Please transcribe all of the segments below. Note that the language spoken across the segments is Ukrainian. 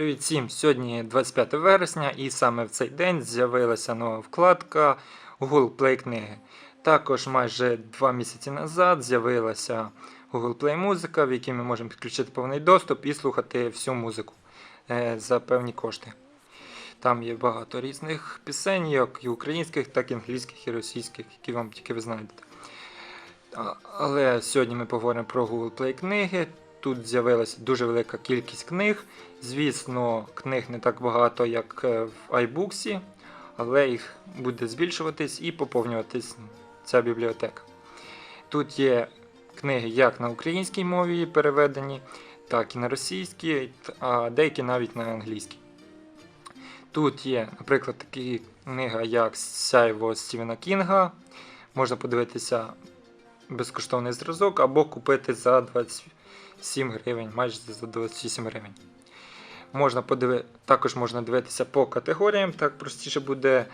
Привіт всім! Сьогодні 25 вересня, і саме в цей день з'явилася нова вкладка Google Play книги. Також майже два місяці назад з'явилася Google Play музика, в якій ми можемо підключити повний доступ і слухати всю музику е, за певні кошти. Там є багато різних пісень, як і українських, так і англійських і російських, які вам тільки ви знайдете. Але сьогодні ми поговоримо про Google Play книги. Тут з'явилася дуже велика кількість книг. Звісно, книг не так багато, як е, в iBooks, але їх буде збільшуватись і поповнюватись ця бібліотека. Тут є книги як на українській мові переведені, так і на російській, а деякі навіть на англійській. Тут є, наприклад, такі книга, як Сяйво Стівена Кінга. Можна подивитися безкоштовний зразок або купити за 27 гривень, майже за 27 гривень. Можна подиви... Також можна дивитися по категоріям, так простіше буде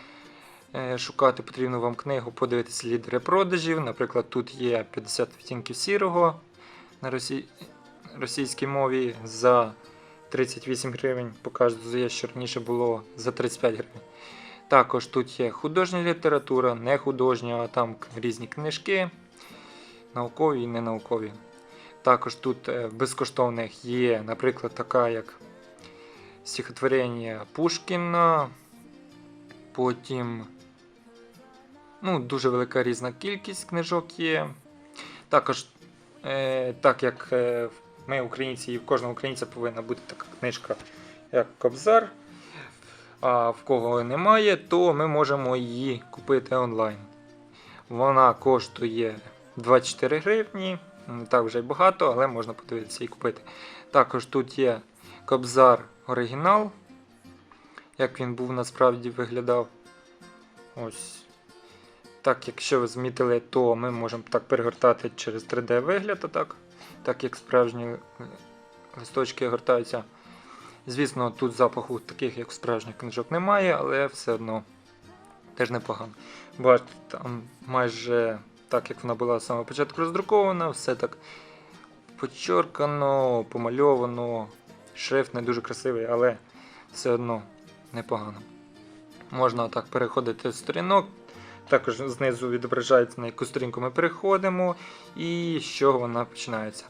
е, шукати потрібну вам книгу, подивитися лідери продажів. Наприклад, тут є 50 відтінків сірого на росі... російській мові за 38 гривень. Показує, що раніше було за 35 гривень. Також тут є художня література, не художня, а там різні книжки, наукові і ненаукові. Також тут е, безкоштовних є, наприклад, така як стихотворення Пушкіна. Потім ну, дуже велика різна кількість книжок є. Також, е, так як е, ми, українці, і в кожного українця повинна бути така книжка, як Кобзар. А в кого немає, то ми можемо її купити онлайн. Вона коштує 24 гривні, не так вже й багато, але можна подивитися і купити. Також тут є Кобзар оригінал, як він був насправді виглядав. Ось. Так, якщо ви змітили, то ми можемо так перегортати через 3D вигляд, отак, так як справжні листочки гортаються. Звісно, тут запаху таких, як у справжніх книжок, немає, але все одно теж непогано. Бачите, там майже так, як вона була з самого початку роздрукована, все так почоркано, помальовано. Шрифт не дуже красивий, але все одно непогано. Можна отак переходити з сторінок. Також знизу відображається, на яку сторінку ми переходимо і з чого вона починається.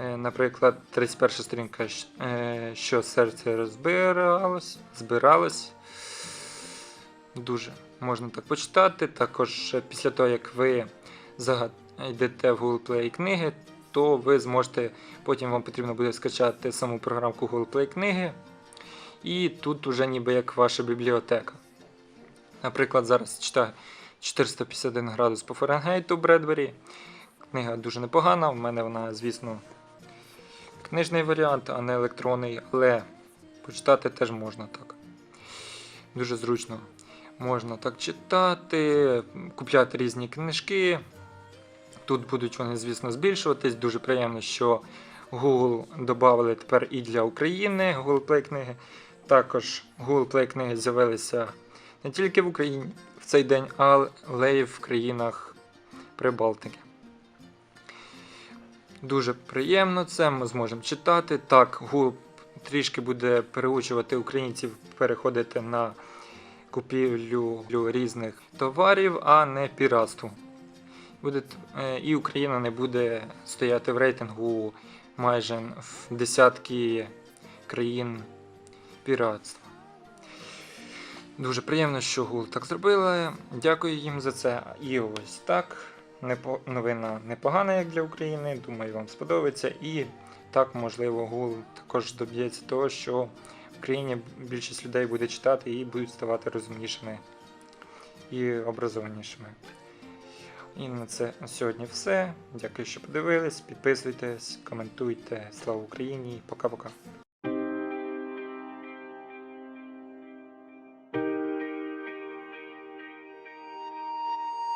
Е, Наприклад, 31 сторінка, е, що серце розбиралось, збиралось. Дуже можна так почитати. Також е, після того, як ви йдете в Google Play книги, то ви зможете, потім вам потрібно буде скачати саму програмку Google Play книги. І тут уже ніби як ваша бібліотека. Наприклад, зараз читаю 451 градус по Фаренгейту Бредбері. Книга дуже непогана. В мене вона, звісно, книжний варіант, а не електронний, але почитати теж можна так. Дуже зручно. Можна так читати, купляти різні книжки. Тут будуть вони, звісно, збільшуватись. Дуже приємно, що Google додали тепер і для України Google Play книги. Також Google Play книги з'явилися не тільки в Україні в цей день, але й в країнах Прибалтики. Дуже приємно це, ми зможемо читати. Так, Google трішки буде переучувати українців переходити на купівлю різних товарів, а не піратству. Буде, е, і Україна не буде стояти в рейтингу майже в десятки країн піратства. Дуже приємно, що Google так зробила. Дякую їм за це. І ось так. Новина непогана, як для України. Думаю, вам сподобається. І так, можливо, Google також доб'ється того, що в країні більшість людей буде читати і будуть ставати розумнішими і образованішими. І на це на сьогодні все. Дякую, що подивились. Підписуйтесь, коментуйте. Слава Україні! Пока-пока.